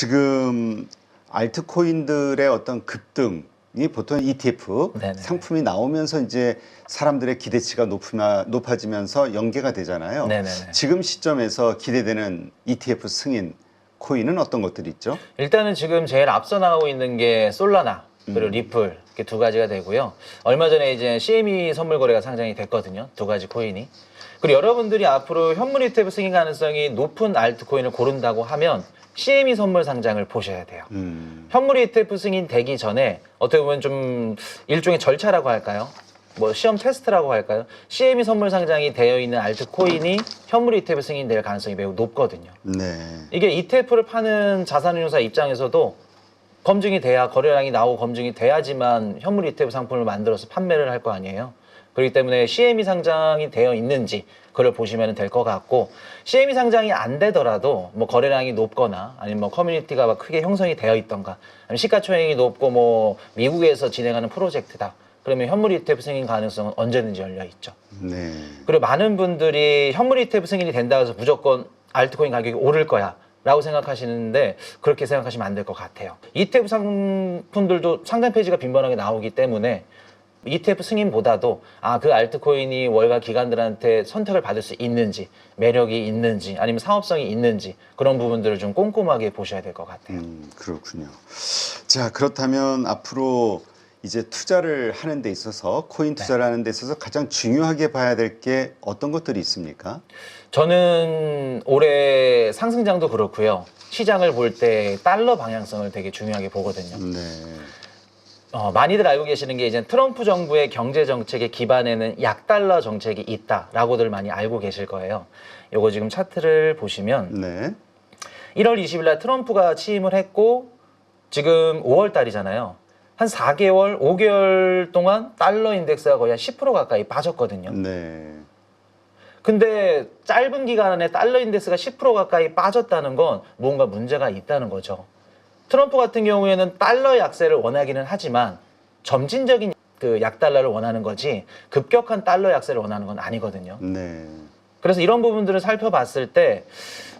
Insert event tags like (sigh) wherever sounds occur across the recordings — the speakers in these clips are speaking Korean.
지금 알트코인들의 어떤 급등 이 보통 ETF 네네. 상품이 나오면서 이제 사람들의 기대치가 높으나 높아지면서 연계가 되잖아요. 네네네. 지금 시점에서 기대되는 ETF 승인 코인은 어떤 것들이 있죠? 일단은 지금 제일 앞서 나가고 있는 게 솔라나 그리고 리플 이렇게 두 가지가 되고요. 얼마 전에 이제 CME 선물 거래가 상장이 됐거든요. 두 가지 코인이. 그리고 여러분들이 앞으로 현물 ETF 승인 가능성이 높은 알트코인을 고른다고 하면 CME 선물 상장을 보셔야 돼요. 음, 현물 ETF 승인 되기 전에 어떻게 보면 좀 일종의 절차라고 할까요? 뭐 시험 테스트라고 할까요? CME 선물 상장이 되어 있는 알트코인이 현물 ETF 승인될 가능성이 매우 높거든요. 네. 이게 ETF를 파는 자산운용사 입장에서도 검증이 돼야 거래량이 나오고 검증이 돼야지만 현물 ETF 상품을 만들어서 판매를 할 거 아니에요. 그렇기 때문에 CME 상장이 되어 있는지 그걸 보시면 될 것 같고 CME 상장이 안 되더라도 뭐 거래량이 높거나 아니면 뭐 커뮤니티가 막 크게 형성이 되어 있던가 아니면 시가총액이 높고 뭐 미국에서 진행하는 프로젝트다. 그러면 현물 ETF 승인 가능성은 언제든지 열려 있죠. 네. 그리고 많은 분들이 현물 ETF 승인이 된다 해서 무조건 알트코인 가격이 오를 거야. 라고 생각하시는데 그렇게 생각하시면 안 될 것 같아요. ETF 상품들도 상단 페이지가 빈번하게 나오기 때문에 ETF 승인보다도 아 그 알트코인이 월가 기관들한테 선택을 받을 수 있는지 매력이 있는지 아니면 사업성이 있는지 그런 부분들을 좀 꼼꼼하게 보셔야 될 것 같아요. 음, 그렇군요. 자, 그렇다면 앞으로 이제 투자를 하는 데 있어서 코인 투자를 하는 데 있어서 가장 중요하게 봐야 될 게 어떤 것들이 있습니까? 저는 올해 상승장도 그렇고요. 시장을 볼 때 달러 방향성을 되게 중요하게 보거든요. 네. 어, 많이들 알고 계시는 게 이제 트럼프 정부의 경제 정책의 기반에는 약달러 정책이 있다라고들 많이 알고 계실 거예요. 요거 지금 차트를 보시면 네. 1월 20일 날 트럼프가 취임을 했고 지금 5월 달이잖아요. 한 4개월, 5개월 동안 달러 인덱스가 거의 한 10% 가까이 빠졌거든요. 네. 근데 짧은 기간 안에 달러 인덱스가 10% 가까이 빠졌다는 건 뭔가 문제가 있다는 거죠. 트럼프 같은 경우에는 달러 약세를 원하기는 하지만 점진적인 그 약달러를 원하는 거지 급격한 달러 약세를 원하는 건 아니거든요. 네. 그래서 이런 부분들을 살펴봤을 때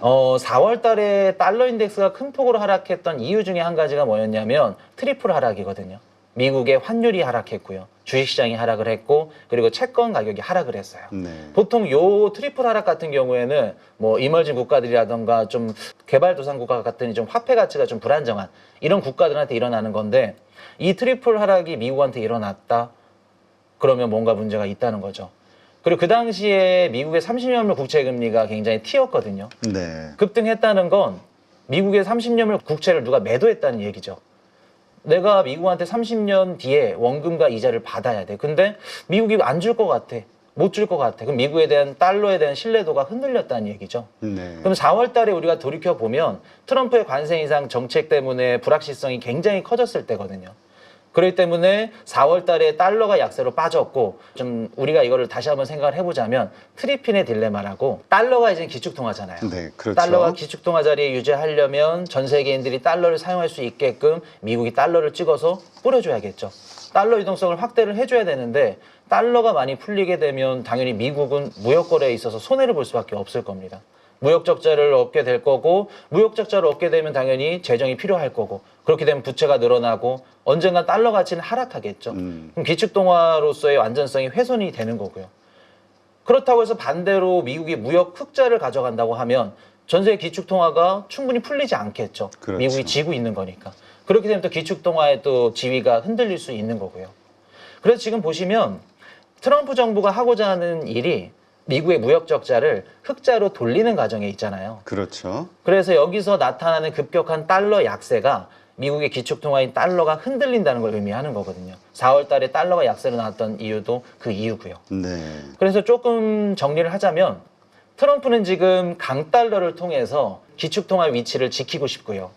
어, 4월 달에 달러 인덱스가 큰 폭으로 하락했던 이유 중에 한 가지가 뭐였냐면 트리플 하락이거든요. 미국의 환율이 하락했고요. 주식시장이 하락을 했고 그리고 채권 가격이 하락을 했어요. 네. 보통 요 트리플 하락 같은 경우에는 뭐 이멀진 국가들이라던가 좀 개발도상 국가 같은 좀 화폐 가치가 좀 불안정한 이런 국가들한테 일어나는 건데 이 트리플 하락이 미국한테 일어났다 그러면 뭔가 문제가 있다는 거죠. 그리고 그 당시에 미국의 30년물 국채 금리가 굉장히 튀었거든요. 네. 급등했다는 건 미국의 30년물 국채를 누가 매도했다는 얘기죠. 내가 미국한테 30년 뒤에 원금과 이자를 받아야 돼. 근데 미국이 안 줄 것 같아. 못 줄 것 같아. 그럼 미국에 대한 달러에 대한 신뢰도가 흔들렸다는 얘기죠. 네. 그럼 4월 달에 우리가 돌이켜 보면 트럼프의 관세 인상 정책 때문에 불확실성이 굉장히 커졌을 때거든요. 그렇기 때문에 4월 달에 달러가 약세로 빠졌고 좀 우리가 이거를 다시 한번 생각을 해보자면 트리핀의 딜레마라고 달러가 이제 기축통화잖아요. 네, 그렇죠. 달러가 기축통화 자리에 유지하려면 전 세계인들이 달러를 사용할 수 있게끔 미국이 달러를 찍어서 뿌려줘야겠죠. 달러 유동성을 확대를 해줘야 되는데 달러가 많이 풀리게 되면 당연히 미국은 무역 거래에 있어서 손해를 볼 수밖에 없을 겁니다. 무역 적자를 얻게 될 거고 무역 적자를 얻게 되면 당연히 재정이 필요할 거고 그렇게 되면 부채가 늘어나고 언젠간 달러 가치는 하락하겠죠. 음. 그럼 기축통화로서의 완전성이 훼손이 되는 거고요. 그렇다고 해서 반대로 미국이 무역 흑자를 가져간다고 하면 전 세계 기축 통화가 충분히 풀리지 않겠죠. 그렇죠. 미국이 지고 있는 거니까. 그렇게 되면 또 기축 통화의 또 지위가 흔들릴 수 있는 거고요. 그래서 지금 보시면 트럼프 정부가 하고자 하는 일이 미국의 무역 적자를 흑자로 돌리는 과정에 있잖아요. 그렇죠. 그래서 여기서 나타나는 급격한 달러 약세가 미국의 기축통화인 달러가 흔들린다는 걸 의미하는 거거든요. 4월 달에 달러가 약세로 나왔던 이유도 그 이유고요. 네. 그래서 조금 정리를 하자면 트럼프는 지금 강달러를 통해서 기축통화 위치를 지키고 싶고요.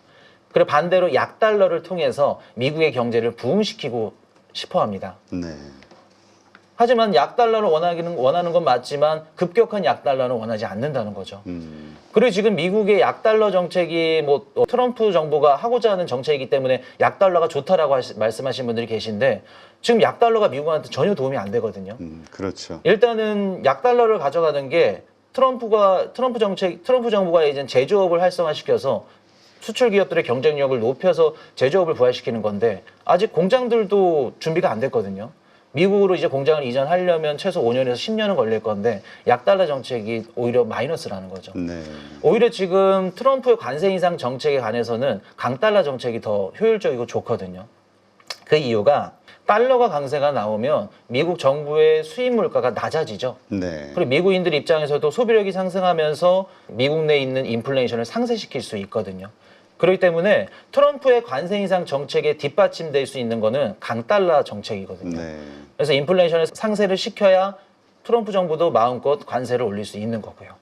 그리고 반대로 약달러를 통해서 미국의 경제를 부흥시키고 싶어 합니다. 네. 하지만 약달러를 원하기는 원하는 건 맞지만 급격한 약달러는 원하지 않는다는 거죠. 음. 그리고 지금 미국의 약달러 정책이 뭐 어, 트럼프 정부가 하고자 하는 정책이기 때문에 약달러가 좋다라고 하시- 말씀하신 분들이 계신데 지금 약달러가 미국한테 전혀 도움이 안 되거든요. 음. 그렇죠. 일단은 약달러를 가져가는 게 트럼프가 트럼프 정책 트럼프 정부가 이제 제조업을 활성화시켜서 수출 기업들의 경쟁력을 높여서 제조업을 부활시키는 건데 아직 공장들도 준비가 안 됐거든요. 미국으로 이제 공장을 이전하려면 최소 5년에서 10년은 걸릴 건데 약달러 정책이 오히려 마이너스라는 거죠. 네. 오히려 지금 트럼프의 관세 인상 정책에 관해서는 강달러 정책이 더 효율적이고 좋거든요. 그 이유가 달러가 강세가 나오면 미국 정부의 수입 물가가 낮아지죠. 네. 그리고 미국인들 입장에서도 소비력이 상승하면서 미국 내에 있는 인플레이션을 상쇄시킬 수 있거든요. 그렇기 때문에 트럼프의 관세 인상 정책에 뒷받침될 수 있는 거는 강달러 정책이거든요. 네. 그래서 인플레이션을 상쇄를 시켜야 트럼프 정부도 마음껏 관세를 올릴 수 있는 거고요.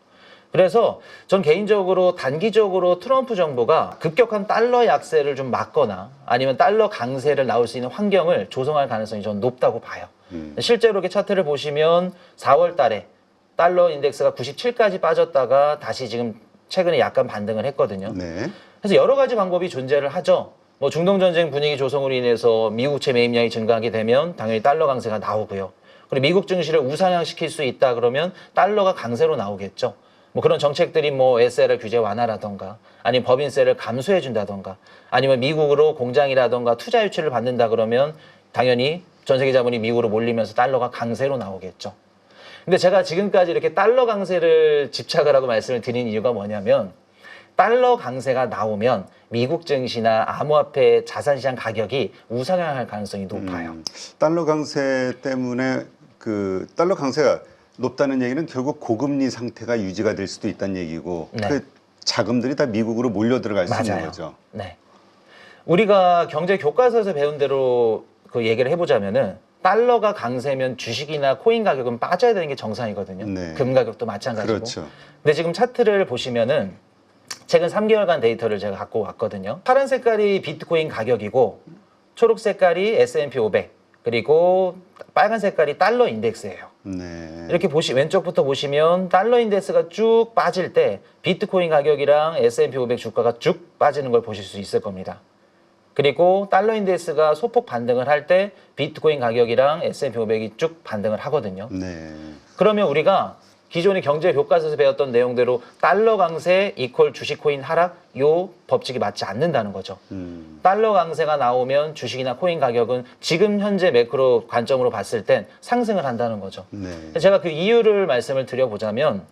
그래서 전 개인적으로 단기적으로 트럼프 정부가 급격한 달러 약세를 좀 막거나 아니면 달러 강세를 나올 수 있는 환경을 조성할 가능성이 전 높다고 봐요. 음. 실제로 이렇게 차트를 보시면 4월 달에 달러 인덱스가 97까지 빠졌다가 다시 지금 최근에 약간 반등을 했거든요. 네. 그래서 여러 가지 방법이 존재를 하죠. 뭐 중동 전쟁 분위기 조성으로 인해서 미국채 매입량이 증가하게 되면 당연히 달러 강세가 나오고요. 그리고 미국 증시를 우상향시킬 수 있다 그러면 달러가 강세로 나오겠죠. 뭐 그런 정책들이 뭐 SLR 규제 완화라던가 아니면 법인세를 감수해 준다던가 아니면 미국으로 공장이라던가 투자 유치를 받는다 그러면 당연히 전 세계 자본이 미국으로 몰리면서 달러가 강세로 나오겠죠. 근데 제가 지금까지 이렇게 달러 강세를 집착을 하고 말씀을 드린 이유가 뭐냐면 달러 강세가 나오면 미국 증시나 암호화폐 자산시장 가격이 우상향할 가능성이 높아요. 음, 달러 강세 때문에 그 달러 강세가 높다는 얘기는 결국 고금리 상태가 유지가 될 수도 있다는 얘기고 네. 그 자금들이 다 미국으로 몰려 들어갈 수 있는 맞아요. 거죠. 네. 우리가 경제 교과서에서 배운 대로 그 얘기를 해보자면은 달러가 강세면 주식이나 코인 가격은 빠져야 되는 게 정상이거든요. 네. 금 가격도 마찬가지고. 그렇죠. 근데 지금 차트를 보시면은 최근 3개월간 데이터를 제가 갖고 왔거든요. 파란 색깔이 비트코인 가격이고 초록 색깔이 S&P 500 그리고 빨간 색깔이 달러 인덱스예요. 네. 이렇게 보시 왼쪽부터 보시면 달러 인덱스가 쭉 빠질 때 비트코인 가격이랑 S&P 500 주가가 쭉 빠지는 걸 보실 수 있을 겁니다. 그리고 달러 인덱스가 소폭 반등을 할 때 비트코인 가격이랑 S&P 500이 쭉 반등을 하거든요. 네. 그러면 우리가 기존의 경제 교과서에서 배웠던 내용대로 달러 강세 이퀄 주식 코인 하락 요 법칙이 맞지 않는다는 거죠. 음. 달러 강세가 나오면 주식이나 코인 가격은 지금 현재 매크로 관점으로 봤을 땐 상승을 한다는 거죠. 네. 제가 그 이유를 말씀을 드려보자면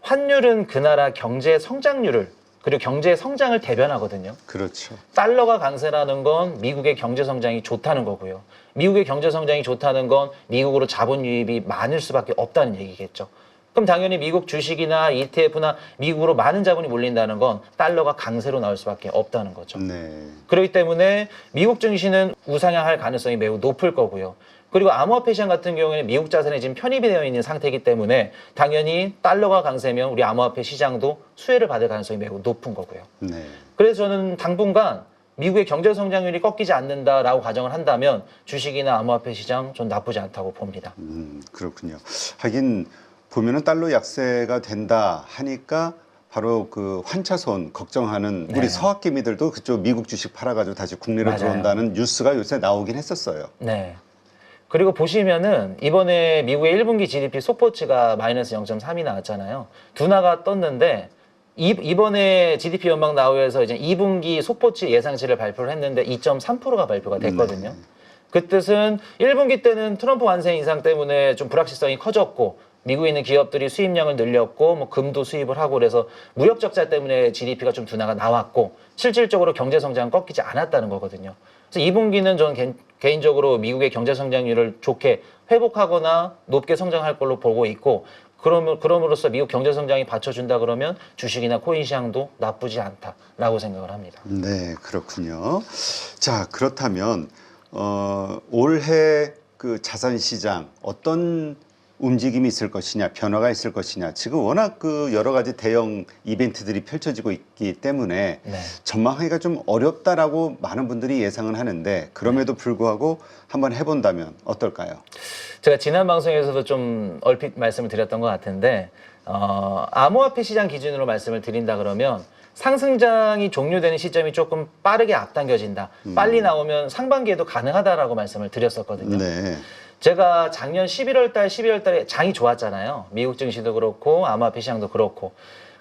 환율은 그 나라 경제 성장률을 그리고 경제 성장을 대변하거든요. 그렇죠. 달러가 강세라는 건 미국의 경제 성장이 좋다는 거고요. 미국의 경제 성장이 좋다는 건 미국으로 자본 유입이 많을 수밖에 없다는 얘기겠죠. 그럼 당연히 미국 주식이나 ETF나 미국으로 많은 자본이 몰린다는 건 달러가 강세로 나올 수밖에 없다는 거죠. 네. 그렇기 때문에 미국 증시는 우상향할 가능성이 매우 높을 거고요. 그리고 암호화폐 시장 같은 경우에는 미국 자산이 지금 편입이 되어 있는 상태이기 때문에 당연히 달러가 강세면 우리 암호화폐 시장도 수혜를 받을 가능성이 매우 높은 거고요. 네. 그래서 저는 당분간 미국의 경제 성장률이 꺾이지 않는다라고 가정을 한다면 주식이나 암호화폐 시장 좀 나쁘지 않다고 봅니다. 음, 그렇군요. 하긴 보면은 달러 약세가 된다 하니까 바로 그 환차손 걱정하는 네. 우리 서학개미들도 그쪽 미국 주식 팔아가지고 다시 국내로 맞아요. 들어온다는 뉴스가 요새 나오긴 했었어요. 네. 그리고 보시면은 이번에 미국의 1분기 GDP 속보치가 마이너스 0.3이 나왔잖아요. 둔화가 떴는데 이, 이번에 GDP 연방 나우에서 이제 2분기 속보치 예상치를 발표를 했는데 2.3%가 발표가 됐거든요. 그 뜻은 1분기 때는 트럼프 관세 인상 때문에 좀 불확실성이 커졌고 미국에 있는 기업들이 수입량을 늘렸고 뭐 금도 수입을 하고 그래서 무역 적자 때문에 GDP가 좀 둔화가 나왔고 실질적으로 경제 성장은 꺾이지 않았다는 거거든요. 그래서 2분기는 저는 개, 개인적으로 미국의 경제 성장률을 좋게 회복하거나 높게 성장할 걸로 보고 있고 그럼, 그럼으로써 미국 경제 성장이 받쳐준다 그러면 주식이나 코인 시장도 나쁘지 않다라고 생각을 합니다. 네, 그렇군요. 자, 그렇다면 어, 올해 그 자산 시장 어떤 움직임이 있을 것이냐, 변화가 있을 것이냐. 지금 워낙 그 여러 가지 대형 이벤트들이 펼쳐지고 있기 때문에 네. 전망하기가 좀 어렵다라고 많은 분들이 예상은 하는데 그럼에도 불구하고 한번 해본다면 어떨까요? 제가 지난 방송에서도 좀 얼핏 말씀을 드렸던 것 같은데 어, 암호화폐 시장 기준으로 말씀을 드린다 그러면 상승장이 종료되는 시점이 조금 빠르게 앞당겨진다. 빨리 나오면 상반기에도 가능하다라고 말씀을 드렸었거든요. 네. 제가 작년 11월 달, 12월 달에 장이 좋았잖아요. 미국 증시도 그렇고 암호화폐 시장도 그렇고.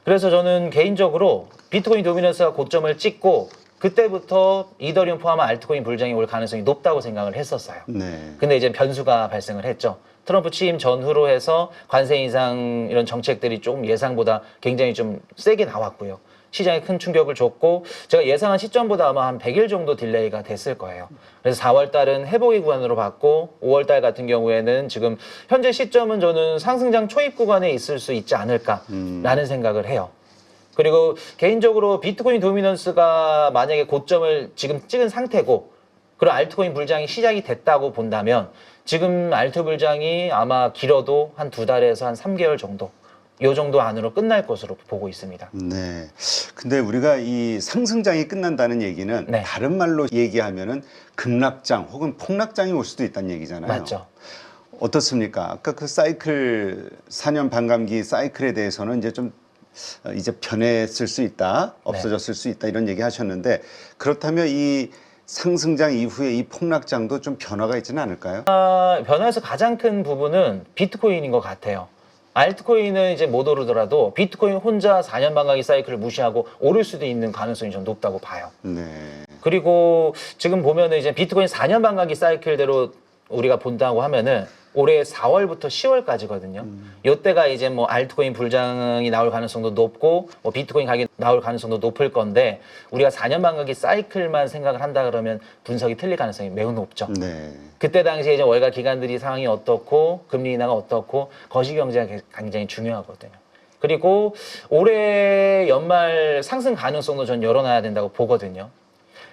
그래서 저는 개인적으로 비트코인 도미넌스가 고점을 찍고 그때부터 이더리움 포함한 알트코인 불장이 올 가능성이 높다고 생각을 했었어요. 네. 근데 이제 변수가 발생을 했죠. 트럼프 취임 전후로 해서 관세 인상 이런 정책들이 조금 예상보다 굉장히 좀 세게 나왔고요. 시장에 큰 충격을 줬고 제가 예상한 시점보다 아마 한 100일 정도 딜레이가 됐을 거예요. 그래서 4월 달은 회복의 구간으로 봤고 5월 달 같은 경우에는 지금 현재 시점은 저는 상승장 초입 구간에 있을 수 있지 않을까라는 생각을 해요. 그리고 개인적으로 비트코인 도미넌스가 만약에 고점을 지금 찍은 상태고 그리고 알트코인 불장이 시작이 됐다고 본다면 지금 알트 불장이 아마 길어도 한 두 달에서 한 3개월 정도 요 정도 안으로 끝날 것으로 보고 있습니다. 네. 근데 우리가 이 상승장이 끝난다는 얘기는 네. 다른 말로 얘기하면은 급락장 혹은 폭락장이 올 수도 있다는 얘기잖아요. 맞죠? 어떻습니까? 아까 그 사이클 4년 반감기 사이클에 대해서는 이제 좀 어, 이제 변했을 수 있다, 없어졌을 수 있다 이런 얘기 하셨는데 그렇다면 이 상승장 이후에 이 폭락장도 좀 변화가 있지는 않을까요? 아, 변화에서 가장 큰 부분은 비트코인인 것 같아요. 알트코인은 이제 못 오르더라도 비트코인 혼자 4년 반가기 사이클을 무시하고 오를 수도 있는 가능성이 좀 높다고 봐요. 네. 그리고 지금 보면은 이제 비트코인 4년 반가기 사이클대로 우리가 본다고 하면은 올해 4월부터 10월까지거든요. 이때가 이제 뭐 알트코인 불장이 나올 가능성도 높고 뭐 비트코인 가격이 나올 가능성도 높을 건데 우리가 4년 반가기 사이클만 생각을 한다 그러면 분석이 틀릴 가능성이 매우 높죠. 네. 그때 당시에 이제 월가 기관들이 상황이 어떻고 금리 인하가 어떻고 거시 경제가 개- 굉장히 중요하거든요. 그리고 올해 연말 상승 가능성도 전 열어놔야 된다고 보거든요.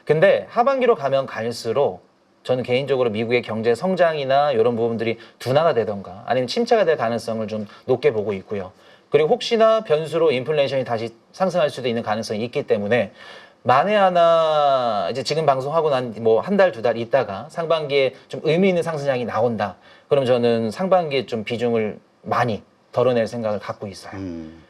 근데 하반기로 가면 갈수록 저는 개인적으로 미국의 경제 성장이나 이런 부분들이 둔화가 되던가 아니면 침체가 될 가능성을 좀 높게 보고 있고요. 그리고 혹시나 변수로 인플레이션이 다시 상승할 수도 있는 가능성이 있기 때문에 만에 하나 이제 지금 방송하고 난 뭐 한 달 두달 있다가 상반기에 좀 의미 있는 상승량이 나온다. 그럼 저는 상반기에 좀 비중을 많이 덜어낼 생각을 갖고 있어요. 음.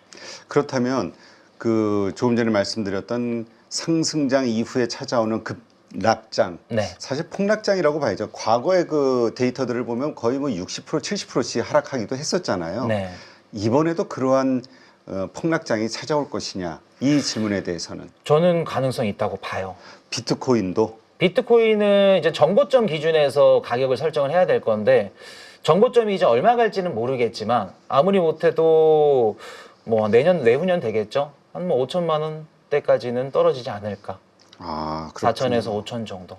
그렇다면 그 조금 전에 말씀드렸던 상승장 이후에 찾아오는 급 락장 네. 사실 폭락장이라고 봐야죠. 과거의 그 데이터들을 보면 거의 뭐 60% 70%씩 하락하기도 했었잖아요. 네. 이번에도 그러한 어, 폭락장이 찾아올 것이냐 이 질문에 대해서는 저는 가능성이 있다고 봐요. 비트코인도 비트코인은 이제 정고점 기준에서 가격을 설정을 해야 될 건데 정고점이 이제 얼마 갈지는 모르겠지만 아무리 못해도 뭐 내년 내후년 되겠죠. 한 뭐 5천만 원대까지는 떨어지지 않을까. 아 그렇군요. 4천에서 5천 정도.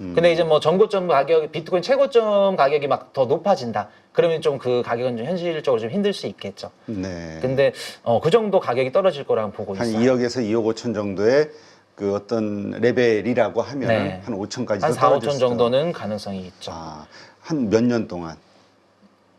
음. 근데 이제 뭐 정고점 가격, 비트코인 최고점 가격이 막 더 높아진다. 그러면 좀 그 가격은 좀 현실적으로 좀 힘들 수 있겠죠. 네. 근데 어, 그 정도 가격이 떨어질 거라고 보고 한 있어요. 2억에서 2억 5천 정도의 그 어떤 레벨이라고 하면 네. 한 5천까지도 한 4, 5천 정도는 가능성이 있죠. 아, 한 몇 년 동안.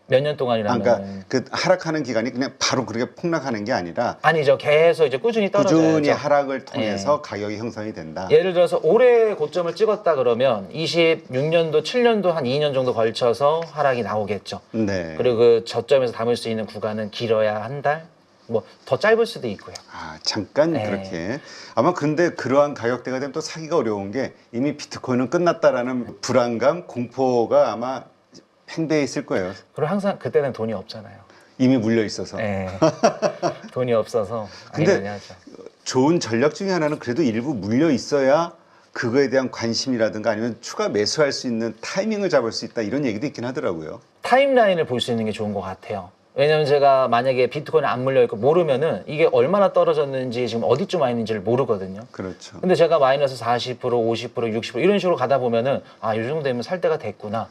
몇년 아, 동안이라면 그러니까 그 하락하는 기간이 그냥 바로 그렇게 폭락하는 게 아니라 아니죠. 계속 이제 꾸준히 떨어져야죠. 네. 꾸준히 하락을 통해서 가격이 형성이 된다. 예를 들어서 올해 고점을 찍었다 그러면 26년도, 7년도 한 2년 정도 걸쳐서 하락이 나오겠죠. 네. 그리고 그 저점에서 담을 수 있는 구간은 길어야 한 달, 뭐 더 짧을 수도 있고요. 아, 잠깐 네. 그렇게. 아마 근데 그러한 가격대가 되면 또 사기가 어려운 게 이미 비트코인은 끝났다라는 불안감, 공포가 아마 팽배해 있을 거예요. 그리고 항상 그때는 돈이 없잖아요. 이미 물려 있어서. 네. (laughs) 돈이 없어서 근데 하죠. 좋은 전략 중에 하나는 그래도 일부 물려 있어야 그거에 대한 관심이라든가 아니면 추가 매수할 수 있는 타이밍을 잡을 수 있다 이런 얘기도 있긴 하더라고요. 타임라인을 볼 수 있는 게 좋은 것 같아요. 왜냐면 제가 만약에 비트코인에 안 물려 있고 모르면은 이게 얼마나 떨어졌는지 지금 어디쯤 와 있는지를 모르거든요. 그렇죠. 근데 제가 마이너스 40%, 50%, 60% 이런 식으로 가다 보면은 아, 이 정도 되면 살 때가 됐구나.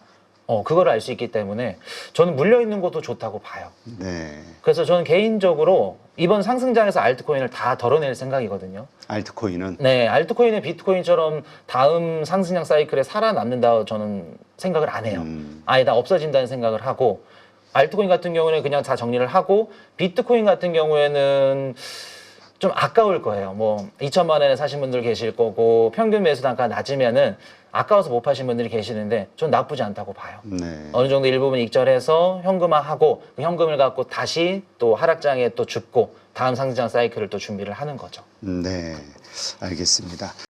어, 그걸 알 수 있기 때문에 저는 물려 있는 것도 좋다고 봐요. 네. 그래서 저는 개인적으로 이번 상승장에서 알트코인을 다 덜어낼 생각이거든요. 알트코인은 네, 알트코인이 비트코인처럼 다음 상승장 사이클에 살아남는다 저는 생각을 안 해요. 음. 아예 다 없어진다는 생각을 하고 알트코인 같은 경우는 그냥 다 정리를 하고 비트코인 같은 경우에는 좀 아까울 거예요. 뭐 2천만 원에 사신 분들 계실 거고 평균 매수 단가 낮으면은 아까워서 못 파신 분들이 계시는데 전 나쁘지 않다고 봐요. 네. 어느 정도 일부분 익절해서 현금화하고 그 현금을 갖고 다시 또 하락장에 또 줍고 다음 상승장 사이클을 또 준비를 하는 거죠. 네. 알겠습니다.